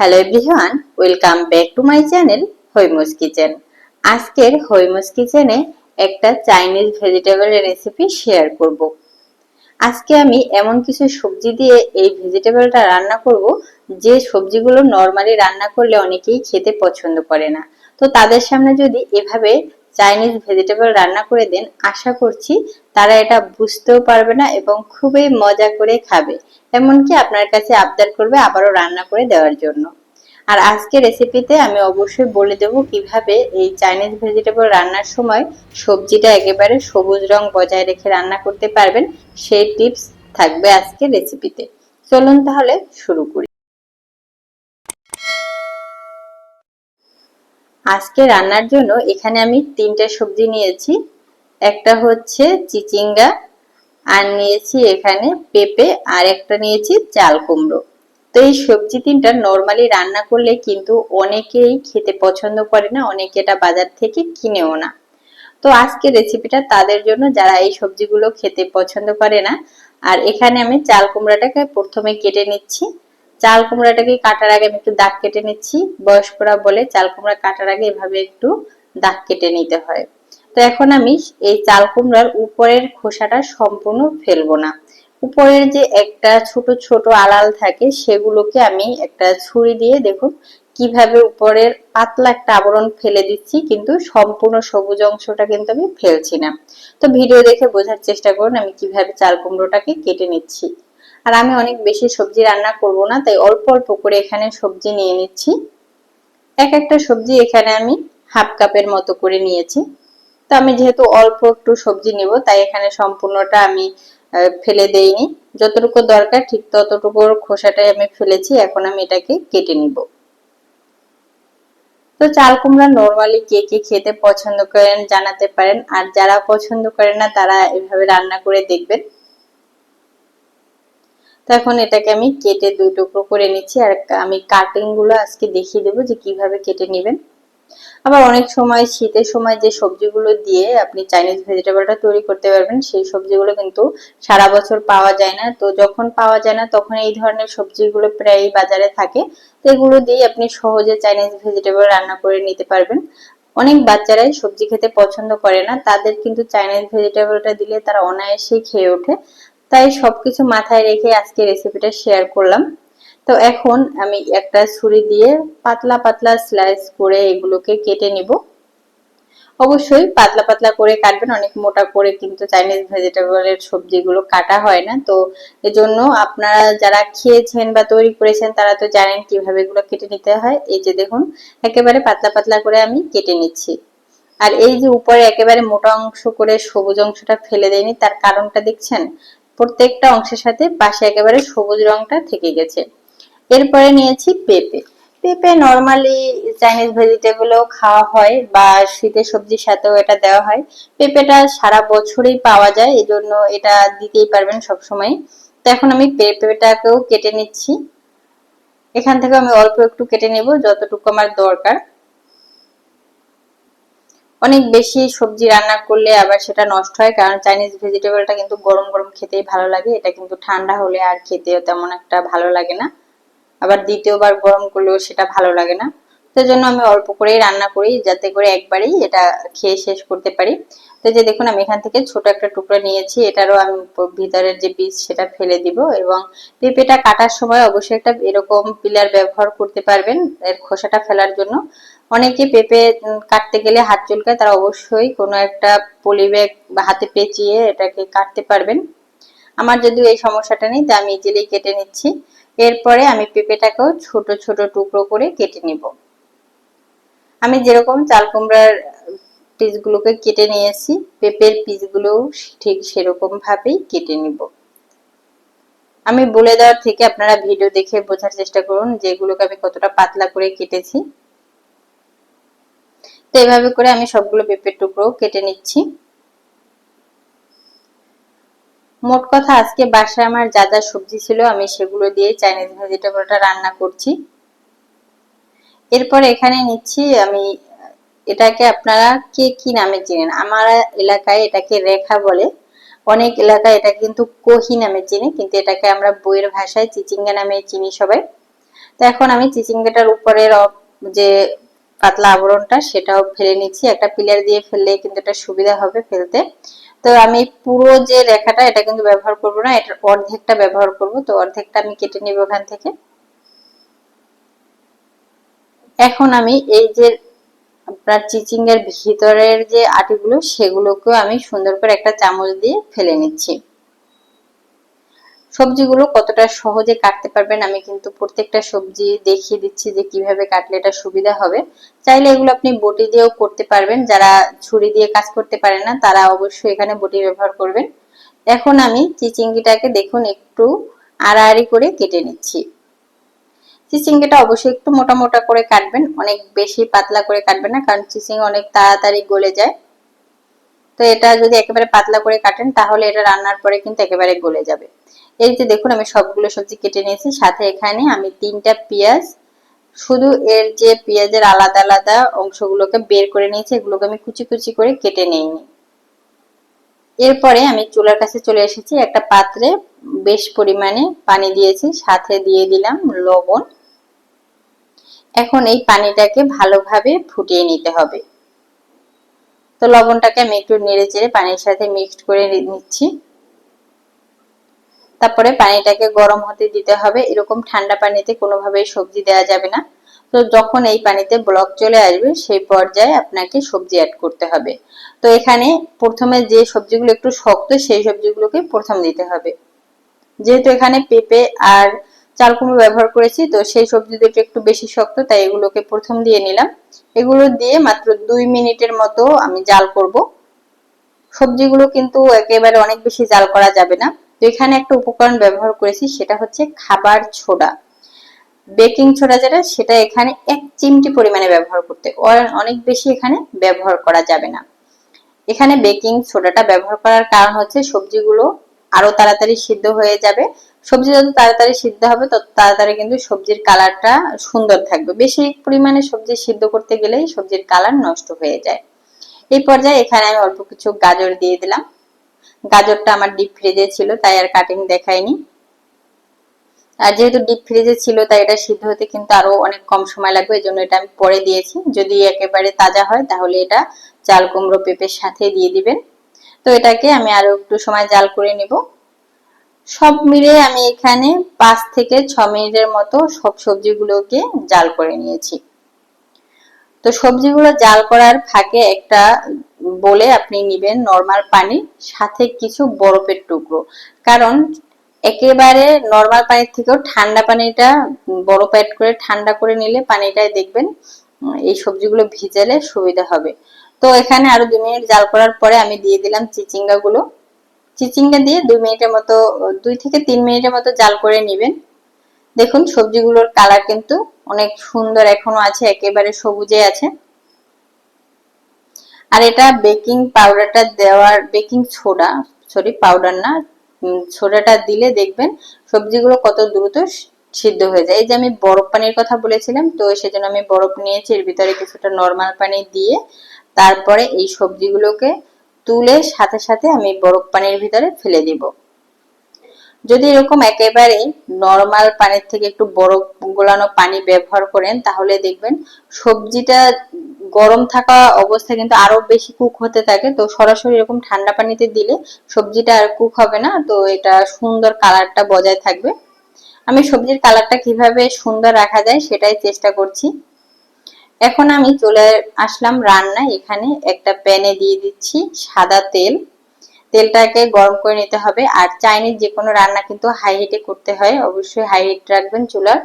Hello everyone welcome back to my channel Haimu's kitchen আজকের হৈমুস কিচেনে একটা চাইনিজ ভেজিটেবল রেসিপি শেয়ার করব। আজকে আমি এমন কিছু সবজি দিয়ে এই ভেজিটেবলটা রান্না করব, যে সবজিগুলো নর্মালি রান্না করলে অনেকেই খেতে পছন্দ করে না। তো তাদের সামনে যদি এভাবে চাইনিজ ভেজিটেবল রান্না করে দেন, আশা করছি তারা এটা বুঝতেও পারবে না এবং খুবই মজা করে খাবে। এমনকি আপনার কাছে আবদার করবে আবারও রান্না করে দেওয়ার জন্য। আর আজকে রেসিপিতে আমি অবশ্যই বলে দেব কীভাবে এই চাইনিজ ভেজিটেবল রান্নার সময় সবজিটা একেবারে সবুজ রং বজায় রেখে রান্না করতে পারবেন, সেই টিপস থাকবে আজকে রেসিপিতে চলুন তাহলে শুরু করি। আজকে রান্নার জন্য এখানে আমি তিনটে সবজি নিয়েছি। একটা হচ্ছে চিচিঙ্গা, আর নিয়েছি এখানে পেঁপে, আর একটা নিয়েছি চাল কুমড়ো। তো এই সবজি তিনটা নর্মালি রান্না করলে কিন্তু অনেকেই খেতে পছন্দ করে না, অনেকে এটা বাজার থেকে কিনেও না। তো আজকে রেসিপিটা তাদের জন্য যারা এই সবজিগুলো খেতে পছন্দ করে না, আর এখানে আমি চাল কুমড়াটাকে প্রথমে কেটে নিচ্ছি। চাল কুমড়াটাকে কাটার আগে আমি একটু দাগ কেটে নিচ্ছি। বয়স্করা বলে চাল কুমড়া কাটার আগে এভাবে একটু দাগ কেটে নিতে হয়। তো এখন আমি এই চাল কুমড়ার উপরের খোসাটা সম্পূর্ণ ফেলব না। উপরের যে একটা ছোট ছোট আলাল থাকে, সেগুলোকে আমি একটা ছুরি দিয়ে দেখুন কীভাবে উপরের পাতলা একটা আবরণ ফেলে দিচ্ছি, কিন্তু সম্পূর্ণ সবুজ অংশটা কিন্তু আমি ফেলছি না। তো ভিডিও দেখে বোঝার চেষ্টা করুন আমি কীভাবে চাল কুমড়োটাকে কেটে নিচ্ছি। আর আমি অনেক বেশি সবজি রান্না করব না, তাই অল্প অল্প করে এখানে সবজি নিয়ে নিচ্ছি। এক একটা সবজি এখানে আমি হাফ কাপের মতো করে নিয়েছি। তো আমি যেহেতু অল্প একটু সবজি নিব, তাই এখানে সম্পূর্ণটা আমি ফেলে দেইনি। যতটুকু দরকার ঠিক ততটুকু খোসাটাই আমি ফেলেছি, এখন আমি এটাকে কেটে নিব। তো চাল কুমড়া নর্মালি কে কে খেতে পছন্দ করেন জানাতে পারেন, আর যারা পছন্দ করেন না তারা এভাবে রান্না করে দেখবেন। তো এখন এটাকে আমি কেটে দুই টুকরো করে নিচ্ছি আর আমি কাটিংগুলো আজকে দেখিয়ে দেবো যে কীভাবে কেটে নেবেন। আবার অনেক সময় শীতের সময় যে সবজিগুলো দিয়ে আপনি চাইনিজ ভেজিটেবলটা তৈরি করতে পারবেন, সেই সবজিগুলো কিন্তু সারা বছর পাওয়া যায় না। তো যখন পাওয়া যায় না, তখন এই ধরনের সবজিগুলো প্রায় বাজারে থাকে। তো এগুলো দিয়ে আপনি সহজে চাইনিজ ভেজিটেবল রান্না করে নিতে পারবেন। অনেক বাচ্চারাই সবজি খেতে পছন্দ করে না, তাদের কিন্তু চাইনিজ ভেজিটেবলটা দিলে তারা অনায়াসেই খেয়ে ওঠে। তাই সবকিছু মাথায় রেখে আজকে রেসিপিটা শেয়ার করলাম। তো এখন আমি একটা ছুরি দিয়ে পাতলা পাতলা স্লাইস করে এগুলোকে কেটে নিব। অবশ্যই পাতলা পাতলা করে কাটবেন, অনেক মোটা করে কিন্তু চাইনিজ ভেজিটেবলের সবজিগুলো কাটা হয় না। তো এজন্য আপনারা যারা খেয়েছেন বা তৈরি করেছেন, তারা তো জানেন কীভাবে এগুলো কেটে নিতে হয়। এই যে দেখুন, একেবারে পাতলা পাতলা করে আমি কেটে নিচ্ছি। আর এই যে উপরে একেবারে মোটা অংশ করে সবুজ অংশটা ফেলে দেয়নি, তার কারণটা দেখছেন? প্রত্যেকটা অংশের সাথে পাশে একেবারে সবুজ রংটা থেকে গেছে। এরপরে নিয়েছি পেঁপে। পেঁপে নর্মালি চাইনিজ ভেজিটেবলও খাওয়া হয় বা শীতের সবজির সাথেও এটা দেওয়া হয়। পেঁপেটা সারা বছরই পাওয়া যায় এই জন্য এটা দিতেই পারবেন সবসময়। তো এখন আমি পেঁপেটাকেও কেটে নিচ্ছি। এখান থেকে আমি অল্প একটু কেটে নেব, যতটুকু আমার দরকার। অনেক বেশি সবজি রান্না করলে আবার সেটা নষ্ট হয়, কারণ চাইনিজ ভেজিটেবলটা কিন্তু গরম গরম খেতেই ভালো লাগে। এটা কিন্তু ঠান্ডা হলে আর খেতেও তেমন একটা ভালো লাগে না। আবার দ্বিতীয়বার গরম করলেও সেটা ভালো লাগে না। তো জন্য আমি অল্প করেই রান্না করি, যাতে করে একবারেই এটা খেয়ে শেষ করতে পারি। তো যে দেখুন, আমি এখান থেকে ছোট একটা টুকরো নিয়েছি, এটারও আমি ভিতরের যে বীজ সেটা ফেলে দিব এবং পেঁপেটা কাটার সময় অবশ্যই একটা এরকম পিলার ব্যবহার করতে পারবেন, এর খোসাটা ফেলার জন্য। অনেকে পেঁপে কাটতে গেলে হাত চুলকায়, তারা অবশ্যই কোনো একটা পলি ব্যাগ বা হাতে পেঁচিয়ে এটাকে কাটতে পারবেন। আমার যদিও এই সমস্যাটা নেই, তাই আমি ইজিলি কেটে নিচ্ছি। এরপরে আমি পেঁপেটাকেও ছোট ছোট টুকরো করে কেটে নিব। আমি যেরকম চাল কুমড়ার পিসগুলোকে কেটে নিয়েছি, পেঁপের পিসগুলোও ঠিক সেরকম ভাবেই কেটে নিব। আমি বলে দেওয়ার থেকে আপনারা ভিডিও দেখে বোঝার চেষ্টা করুন যেগুলোকে আমি কতটা পাতলা করে কেটেছি। তো এভাবে করে আমি সবগুলো পেঁপের টুকরো কেটে নিচ্ছি। মোট কথা, আজকে বাসায় আমার যা যা সবজি ছিল আমি সেগুলো দিয়ে চাইনিজ ভেজিটেবলটা রান্না করছি। এরপর এখানে নিচ্ছি আমি, এটাকে আপনারা কে কি নামে চেনেন? আমার এলাকায় এটাকে রেখা বলে। অনেক এলাকায় এটা কিন্তু কোহি নামে চিনি, কিন্তু এটাকে আমরা বইয়ের ভাষায় চিচিঙ্গা নামে চিনি সবাই। তো এখন আমি চিচিঙ্গাটার উপরের যে পাতলা আবরণটা সেটাও ফেলে নিচ্ছি। একটা পিলার দিয়ে ফেললে কিন্তু এটা সুবিধা হবে ফেলতে। তো আমি পুরো যে রেখাটা, এটা কিন্তু ব্যবহার করব না, এটার অর্ধেকটা ব্যবহার করব। তো অর্ধেকটা আমি কেটে নিব ওখান থেকে। এখন আমি এই যে আপনার চিচিঙ্গের ভিতরের যে আটিগুলো, সেগুলোকেও আমি সুন্দর করে একটা চামচ দিয়ে ফেলে নিচ্ছি। সবজিগুলো কতটা সহজে কাটতে পারবেন, আমি কিন্তু প্রত্যেকটা সবজি দেখিয়ে দিচ্ছি যে কীভাবে কাটলে এটা সুবিধা হবে। চাইলে এগুলো আপনি বটি দিয়েও করতে পারবেন, যারা ছুরি দিয়ে কাজ করতে পারে না, তারা অবশ্যই এখানে বটি ব্যবহার করবেন। এখন আমি চিচিঙ্গিটাকে দেখুন একটু আড়াআড়ি করে কেটে নিচ্ছি। চিচিঙ্গিটা অবশ্যই একটু মোটা মোটা করে কাটবেন, অনেক বেশি পাতলা করে কাটবেন না, কারণ চিচিং অনেক তাড়াতাড়ি গলে যায়। তো এটা যদি একেবারে পাতলা করে কাটেন, তাহলে এটা রান্নার পরে কিন্তু একেবারে গলে যাবে। এই যে দেখুন, আমি সবগুলো সবজি কেটে নিয়েছি। সাথে এখানে আমি তিনটা পেঁয়াজ, শুধু এর যে পেঁয়াজের আলাদা আলাদা অংশগুলোকে বের করে নিয়েছি, এগুলোকে আমি কুচি কুচি করে কেটে নিইনি। এরপরে আমি চুলার কাছে চলে এসেছি, একটা পাত্রে বেশ পরিমাণে পানি দিয়েছি, সাথে দিয়ে দিলাম লবণ। এখন এই পানিটাকে ভালোভাবে ফুটিয়ে নিতে হবে। তো লবণটাকে আমি একটু নেড়ে চেড়ে পানির সাথে মিক্সড করে নিচ্ছি। তারপরে পানিটাকে গরম হতে দিতে হবে। এরকম ঠান্ডা পানিতে কোনোভাবেই সবজি দেওয়া যাবে না। তো যখন এই পানিতে ব্লক চলে আসবে, সেই পর্যায়ে আপনাকে সবজি অ্যাড করতে হবে। তো এখানে প্রথমে যে সবজিগুলো একটু শক্ত, সেই সবজিগুলোকে প্রথম দিতে হবে। যেহেতু এখানে পেঁপে আর চাল কুমড়ো ব্যবহার করেছি, তো সেই সবজি দুটো একটু বেশি শক্ত, তাই এগুলোকে প্রথম দিয়ে নিলাম। এগুলো দিয়ে মাত্র দুই মিনিটের মতো আমি জাল করব। সবজিগুলো কিন্তু একেবারে অনেক বেশি জাল করা যাবে না। তো এখানে একটা উপকরণ ব্যবহার করেছি সেটা হচ্ছে খাবার ছোড়া। বেকিং ছোড়া যেটা, সেটা এখানে এক চিমটি পরিমাণে ব্যবহার করতে। অনেক বেশি এখানে ব্যবহার করা যাবে না। এখানে বেকিং সোডাটা ব্যবহার করার কারণ হচ্ছে সবজিগুলো আরও তাড়াতাড়ি সিদ্ধ হয়ে যাবে। সবজি যত তাড়াতাড়ি সিদ্ধ হবে, তত তাড়াতাড়ি কিন্তু সবজির কালারটা সুন্দর থাকবে। বেশি পরিমাণে সবজি সিদ্ধ করতে গেলেই সবজির কালার নষ্ট হয়ে যায়। এই পর্যায়ে এখানে আমি অল্প কিছু গাজর দিয়ে দিলাম। গাজরটা আমার ডিপ ফ্রিজে ছিল, তাই আর কাটিং দেখায়নি আর যেহেতু ডিপ ফ্রিজে ছিল, তাই এটা সিদ্ধ হতে কিন্তু আরও অনেক কম সময় লাগবে, এই জন্য এটা আমি পরে দিয়েছি। যদি একেবারে তাজা হয়, তাহলে এটা চাল কুমড়ো পেঁপের সাথে দিয়ে দিবেন। তো এটাকে আমি আরও একটু সময় জাল করে নিব। সব মিলে আমি এখানে পাঁচ থেকে ছ মিনিটের মতো সব সবজিগুলোকে জাল করে নিয়েছি। তো সবজিগুলো জাল করার ফাঁকে একটা বলে আপনি নিবেন নর্মাল পানি, সাথে কিছু বরফের টুকরো। কারণ একেবারে নর্মাল পানির থেকেও ঠান্ডা পানিটা, বরফ অ্যাড করে ঠান্ডা করে নিলে পানিটাই দেখবেন এই সবজিগুলো ভিজালে সুবিধা হবে। তো এখানে আরও দুই মিনিট জাল করার পরে আমি দিয়ে দিলাম চিচিঙ্গা গুলো চিচিঙ্গা দিয়ে দুই মিনিটের মতো, দুই থেকে তিন মিনিটের মতো জাল করে নিবেন। দেখুন সবজিগুলোর কালার কিন্তু অনেক সুন্দর এখনও আছে, একেবারে সবুজে আছে। আর এটা বেকিং পাউডারটা দেওয়ার, বেকিং সোডা, সরি, পাউডার না সোডাটা দিলে দেখবেন সবজিগুলো কত দ্রুত সিদ্ধ হয়ে যায়। এই যে আমি বরফ পানির কথা বলেছিলাম, তো সেজন্য আমি বরফ নিয়েছি, এর ভিতরে কিছুটা নর্মাল পানি দিয়ে তারপরে এই সবজিগুলোকে তুলে সাথে সাথে আমি বরফ পানির ভিতরে ফেলে দিব। যদি এরকম একেবারে নর্মাল পানির থেকে একটু বরফ গোলানো পানি ব্যবহার করেন, তাহলে দেখবেন সবজিটা গরম থাকা অবস্থায় কিন্তু আরও বেশি কুক হতে থাকে। তো সরাসরি এরকম ঠান্ডা পানিতে দিলে সবজিটা আর কুক হবে না। তো এটা সুন্দর কালারটা বজায় থাকবে। আমি সবজির কালারটা কীভাবে সুন্দর রাখা যায় সেটাই চেষ্টা করছি। এখন আমি চলে আসলাম রান্না এখানে একটা প্যানে দিয়ে দিচ্ছি সাদা তেল। তেলটাকে গরম করে নিতে হবে। আর চাইনিজ যে কোনো রান্না কিন্তু হাই হিটে করতে হয়, অবশ্যই হাই হিট রাখবেন চুলার।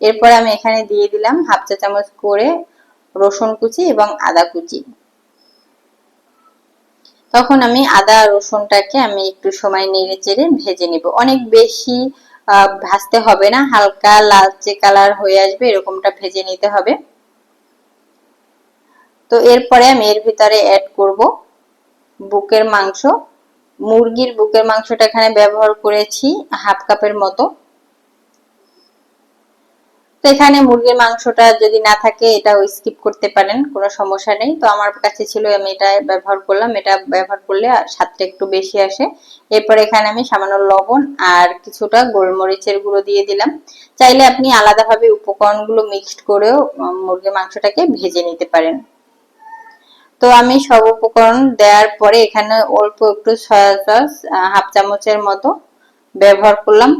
এরপর আমি এখানে দিয়ে দিলাম হাফ চা চামচ করে রসুন কুচি এবং আদা কুচি। তখন আমি আদা রসুনটাকে আমি একটু সময় নেড়ে চেড়ে ভেজে নিব। অনেক বেশি ভাজতে হবে না, হালকা লালচে কালার হয়ে আসবে, এরকমটা ভেজে নিতে হবে। তো এরপরে আমি এর ভিতরে অ্যাড করব বুকের মাংস। মুরগির বুকের মাংসটা এখানে ব্যবহার করেছি হাফ কাপের মতো। তো এখানে মুরগির মাংসটা যদি না থাকে এটাও স্কিপ করতে পারেন, কোনো সমস্যা নেই। তো আমার কাছে ছিল, আমি এটা ব্যবহার করলাম, এটা ব্যবহার করলে স্বাদটা একটু বেশি আসে। এরপর এখানে আমি সামান্য লবণ আর কিছুটা গোলমরিচের গুঁড়ো দিয়ে দিলাম। চাইলে আপনি আলাদাভাবে উপকরণগুলো মিক্সড করেও মুরগির মাংসটাকে ভেজে নিতে পারেন। তো আমি সব উপকরণ দেওয়ার পরে এখানে অল্প একটু সয়া সস হাফ চামচের মতো ব্যবহার করলাম।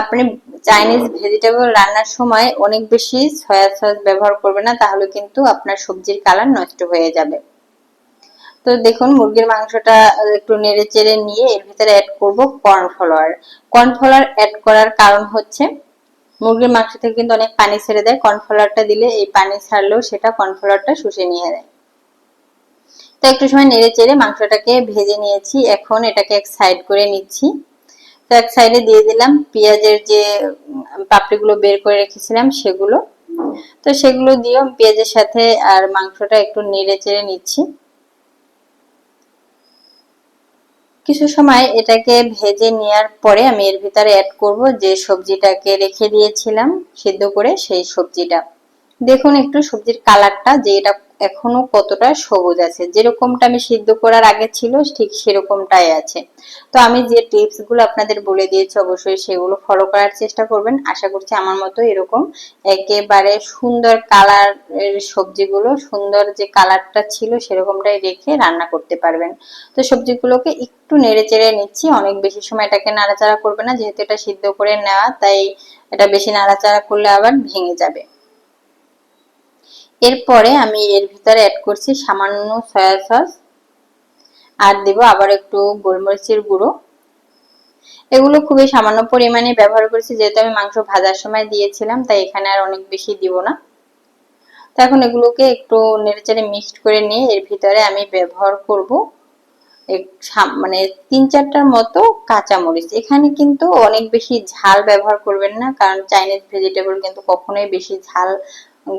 আপনি চাইনিজ ভেজিটেবল রান্নার সময় অনেক বেশি সয়া সস ব্যবহার করবেন না, তাহলে কিন্তু আপনার সবজির কালার নষ্ট হয়ে যাবে। তো দেখুন, মুরগির মাংসটা একটু নেড়ে চেড়ে নিয়ে এর ভিতরে অ্যাড করব কর্নফ্লাওয়ার কর্নফ্লাওয়ার অ্যাড করার কারণ হচ্ছে, মুরগির মাংস থেকে কিন্তু অনেক পানি ছেড়ে দেয়। কর্নফ্লাওয়ারটা দিলে এই পানি ছাড়লেও সেটা কর্নফ্লাওয়ারটা শুষে নিয়ে দেয় তো একটু সময় নেড়ে চেড়ে মাংসটাকে ভেজে নিয়েছি। এখন এটাকে এক সাইড করে নিচ্ছি। তো এক সাইডে দিয়ে দিলাম পেঁয়াজের যে পাপড়িগুলো বের করে রেখেছিলাম সেগুলো। তো সেগুলো দিয়েও পেঁয়াজের সাথে আর মাংসটা একটু নেড়ে চেড়ে নিচ্ছি। কিছু সময় এটাকে ভেজে নেওয়ার পরে আমি এর ভিতরে অ্যাড করব যে সবজিটাকে রেখে দিয়েছিলাম সিদ্ধ করে সেই সবজিটা। দেখুন একটু সবজির কালারটা যে এটা এখনও কতটা সবুজ আছে। যেরকমটা আমি সিদ্ধ করার আগে ছিল, ঠিক সেরকমটাই আছে। তো আমি যে টিপসগুলো আপনাদের বলে দিয়েছি, অবশ্যই সেগুলো ফলো করার চেষ্টা করবেন। আশা করছি আমার মতো এরকম একেবারে সুন্দর কালার সবজিগুলো, সুন্দর যে কালারটা ছিল সেরকমটাই রেখে রান্না করতে পারবেন। তো সবজিগুলোকে একটু নেড়ে চেড়ে নিচ্ছি। অনেক বেশি সময় এটাকে নাড়াচাড়া করবে না, যেহেতু এটা সিদ্ধ করে নেওয়া, তাই এটা বেশি নাড়াচাড়া করলে আবার ভেঙে যাবে। এরপরে আমি এর ভিতরে অ্যাড করছি সামান্য সয়া সস আর দেব আবার একটু গোলমরিচের গুঁড়ো। এগুলো খুবই সামান্য পরিমাণে ব্যবহার করেছি, যেহেতু আমি মাংস ভাজার সময় দিয়েছিলাম, তাই এখানে আর অনেক বেশি দিব না। তো এখন এগুলোকে একটু নেড়েচেড়ে মিক্সড করে নিয়ে এর ভিতরে আমি ব্যবহার করব মানে তিন চারটার মতো কাঁচামরিচ। এখানে কিন্তু অনেক বেশি ঝাল ব্যবহার করবেন না, কারণ চাইনিজ ভেজিটেবল কিন্তু কখনোই বেশি ঝাল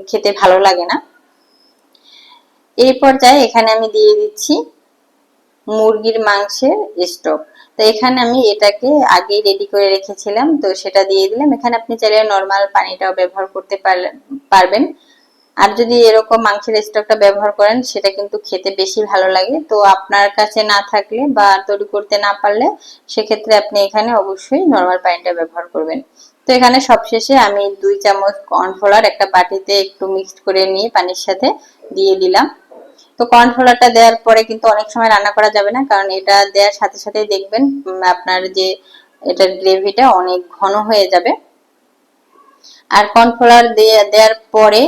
খেতে ভালো লাগে না। এই পর্যায়ে এখানে আমি দিয়ে দিচ্ছি মুরগির মাংসের স্টক তো এখানে আমি এটাকে আগে রেডি করে রেখেছিলাম, তো সেটা দিয়ে দিলাম। এখানে আপনি চাইলে নর্মাল পানিটাও ব্যবহার করতে পারবেন। আর যদি এরকম মাংসের স্টকটা ব্যবহার করেন, সেটা কিন্তু খেতে বেশি ভালো লাগে। তো আপনার কাছে না থাকলে বা তৈরি করতে না পারলে, সেক্ষেত্রে আপনি এখানে অবশ্যই নর্মাল পানিটা ব্যবহার করবেন। তো এখানে সবশেষে আমি দুই চামচ কর্নফ্লাওয়ার একটা বাটিতে একটু মিক্সড করে নিয়ে পানির সাথে দিয়ে দিলাম। তো কর্নফ্লাওয়ারটা দেওয়ার পরে কিন্তু অনেক সময় রান্না করা যাবে না, কারণ এটা দেওয়ার সাথে সাথে দেখবেন আপনার যে এটার গ্রেভিটা অনেক ঘন হয়ে যাবে। আর কর্নফ্লাওয়ার দেওয়ার পরে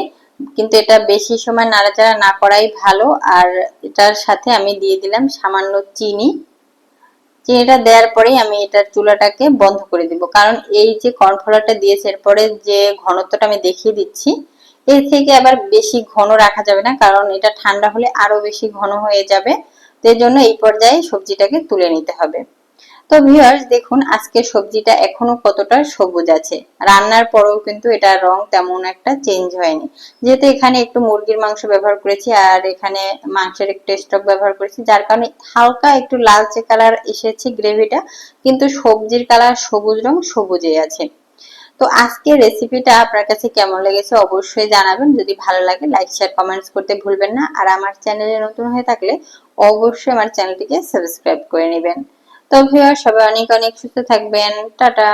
কিন্তু এটা বেশি সময় নাড়াচাড়া না করাই ভালো। আর এটার সাথে আমি দিয়ে দিলাম সামান্য চিনি। চিনিটা দেওয়ার পরেই আমি এটার চুলাটাকে বন্ধ করে দিব। কারণ এই যে কর্নফ্লাওয়ারটা দিয়েছে, এরপরে যে ঘনত্বটা আমি দেখিয়ে দিচ্ছি, এর থেকে আবার বেশি ঘন রাখা যাবে না, কারণ এটা ঠান্ডা হলে আরও বেশি ঘন হয়ে যাবে। তো জন্য এই পর্যায়ে সবজিটাকে তুলে নিতে হবে। তো ভিউয়ার্স দেখুন আজকে সবজিটা এখনও কতটা সবুজ আছে। রান্নার পরেও কিন্তু এটা রং তেমন একটা চেঞ্জ হয়নি। যেহেতু এখানে একটু মুরগির মাংস ব্যবহার করেছি আর এখানে মাংসের একটু স্টক ব্যবহার করেছি, যার কারণে হালকা একটু লালচে কালার এসেছে গ্রেভিটা কিন্তু সবজির কালার সবুজ রং সবুজে আছে। তো আজকের রেসিপিটা আপনার কাছে কেমন লেগেছে অবশ্যই জানাবেন। যদি ভালো লাগে লাইক শেয়ার কমেন্টস করতে ভুলবেন না। আর আমার চ্যানেলে নতুন হয়ে থাকলে অবশ্যই আমার চ্যানেলটিকে সাবস্ক্রাইব করে নেবেন। তো ভিউয়ার সবাই অনেক অনেক সুস্থ থাকবেন। টাটা।